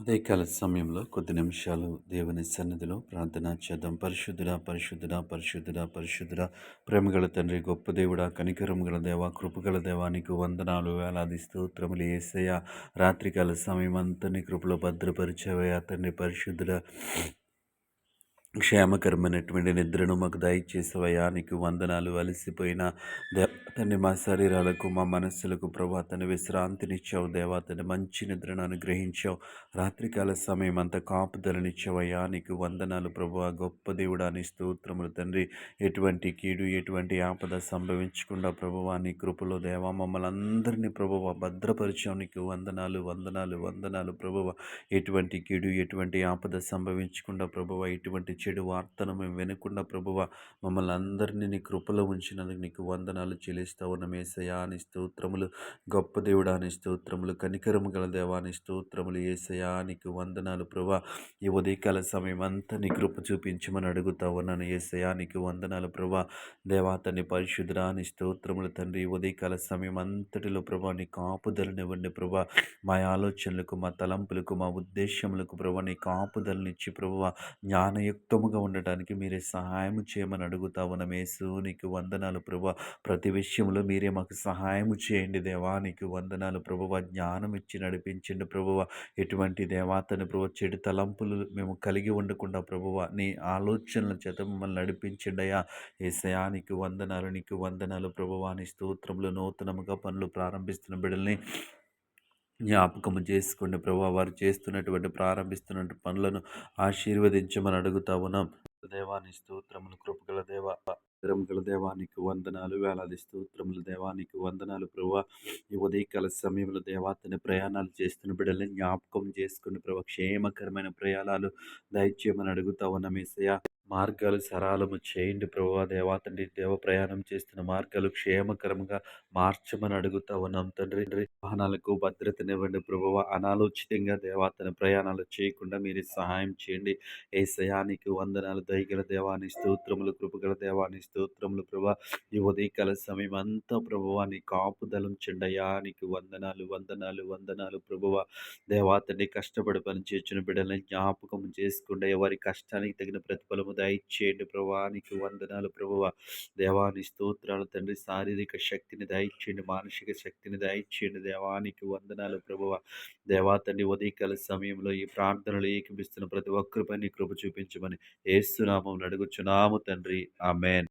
ఉదయకాల సమయంలో కొద్ది నిమిషాలు దేవుని సన్నిధిలో ప్రార్థన చేద్దాం. పరిశుద్ధుడ పరిశుద్ధుడ పరిశుద్ధుడ పరిశుద్ధుడ ప్రేమగల తండ్రి గొప్ప దేవుడ కనికరం గల దేవ కృపగల దేవానికి వందనాలు వేలాది స్తోత్రములు ఏసయ్య. రాత్రికాల సమయం అంతా నీ కృపలో భద్రపరిచేవయ్యా తండ్రి పరిశుద్ధుడ. క్షేమకరమైనటువంటి నిద్రను మాకు దయచేసవయ్యా. నీకు వందనాలు అలసిపోయిన దేవతని మా శరీరాలకు మా మనస్సులకు ప్రభా తన విశ్రాంతినిచ్చావు. దేవతని మంచి నిద్రను అనుగ్రహించావు. రాత్రికాల సమయం అంతా కాపుదలనిచ్చావయ్యా. నీకు వందనాలు ప్రభు. గొప్ప దేవుడాని స్తోత్రములు తండ్రి. ఎటువంటి కీడు ఎటువంటి ఆపద సంభవించకుండా ప్రభువా నీ కృపలో దేవా మమ్మల్ని అందరినీ ప్రభువ భద్రపరిచావు. నీకు వందనాలు వందనాలు వందనాలు ప్రభువ ఎటువంటి కీడు ఎటువంటి ఆపద సంభవించకుండా ప్రభువ ఎటువంటి చెడు వార్తను మేము వినకుండా ప్రభువ మమ్మల్ని అందరినీ నీ కృపలో ఉంచినందుకు నీకు వందనాలు చెల్లిస్తా ఉన్న. మేసయా అని స్తోత్రములు గొప్ప దేవుడాని స్తోత్రములు కనికరము గల దేవాని స్తోత్రములు. ఏసయా నీకు వందనాలు ప్రభా ఈ ఉదయకాల సమయం అంతా నీ కృప చూపించమని అడుగుతా ఉన్నాను. ఏసయా నీకు వందనాలు ప్రభా దేవా తన్ని పరిశుద్ధరాని స్తోత్రములు తండ్రి ఉదయకాల సమయం అంతటిలో ప్రభా నీ కాపుదలనివ్వండి ప్రభా మా ఆలోచనలకు మా తలంపులకు మా ఉద్దేశములకు ప్రభా నీ కాపుదలనిచ్చి ప్రభా జ్ఞానయుక్త ఉత్తముగా ఉండటానికి మీరే సహాయం చేయమని అడుగుతా ఉన్నాం. యేసు నీకు వందనాలు ప్రభు. ప్రతి విషయంలో మీరే మాకు సహాయం చేయండి దేవా. నీకు వందనాలు ప్రభువ. జ్ఞానం ఇచ్చి నడిపించండి ప్రభువ. ఎటువంటి దేవాతని ప్రభు చెడు తలంపులు మేము కలిగి ఉండకుండా ప్రభువ నీ ఆలోచనల చేత మమ్మల్ని నడిపించిండయా ఏ ఏసయా నీకు వందనాలు నీకు వందనాలు ప్రభువా. నీ స్తోత్రంలో నూతనముగా పనులు ప్రారంభిస్తున్న బిడ్డల్ని జ్ఞాపకము చేసుకోండి. ప్రభావ వారు చేస్తున్నటువంటి ప్రారంభిస్తున్న పనులను ఆశీర్వదించమని అడుగుతా ఉన్నాం. దేవాని స్తోత్రములు కృపగల దేవ గల దేవానికి వందనాలు వేలాది స్తోత్రములు దేవానికి వందనాలు ప్రభా. ఈ ఉదయకాల సమయంలో దేవాతని ప్రయాణాలు చేస్తున్న బిడ్డల్ని జ్ఞాపకం చేసుకుని ప్రభు క్షేమకరమైన ప్రయాణాలు దయచేయమని అడుగుతా ఉన్నాం. ఏసయ్య మార్గాలు సరళము చేయండి ప్రభువ దేవా తండ్రి దేవ ప్రయాణం చేస్తున్న మార్గాలు క్షేమకరంగా మార్చమని అడుగుతా ఉన్నాం తండ్రి. వాహనాలకు భద్రతనివ్వండి ప్రభువ. అనాలోచితంగా దేవాతన ప్రయాణాలు చేయకుండా మీరు సహాయం చేయండి. ఏ సయానికి వందనాలు దయగల దేవాని స్తోత్రములు కృపగల దేవాని స్తోత్రములు ప్రభా ఈ ఉదయకాల సమయం అంతా ప్రభువాని కాపుదలం చెండయా నీకు వందనాలు వందనాలు వందనాలు ప్రభువ. దేవాతని కష్టపడి పనిచేసిన బిడ్డలను జ్ఞాపకం చేసుకుంటే వారి కష్టానికి తగిన ప్రతిఫలము దయచేయండి ప్రభానికి వందనాలు ప్రభువ. దేవాని స్తోత్రాలు తండ్రి. శారీరక శక్తిని దయచేయండి. మానసిక శక్తిని దయచేయండి దేవానికి వందనాలు ప్రభువ. దేవా తండ్రి ఉదయకాల సమయంలో ఈ ప్రార్థనలు ఏకిపిస్తున్న ప్రతి ఒక్కరిపై పని కృప చూపించమని ఏసునామం అడుగుచున్నాము తండ్రి. ఆమెన్.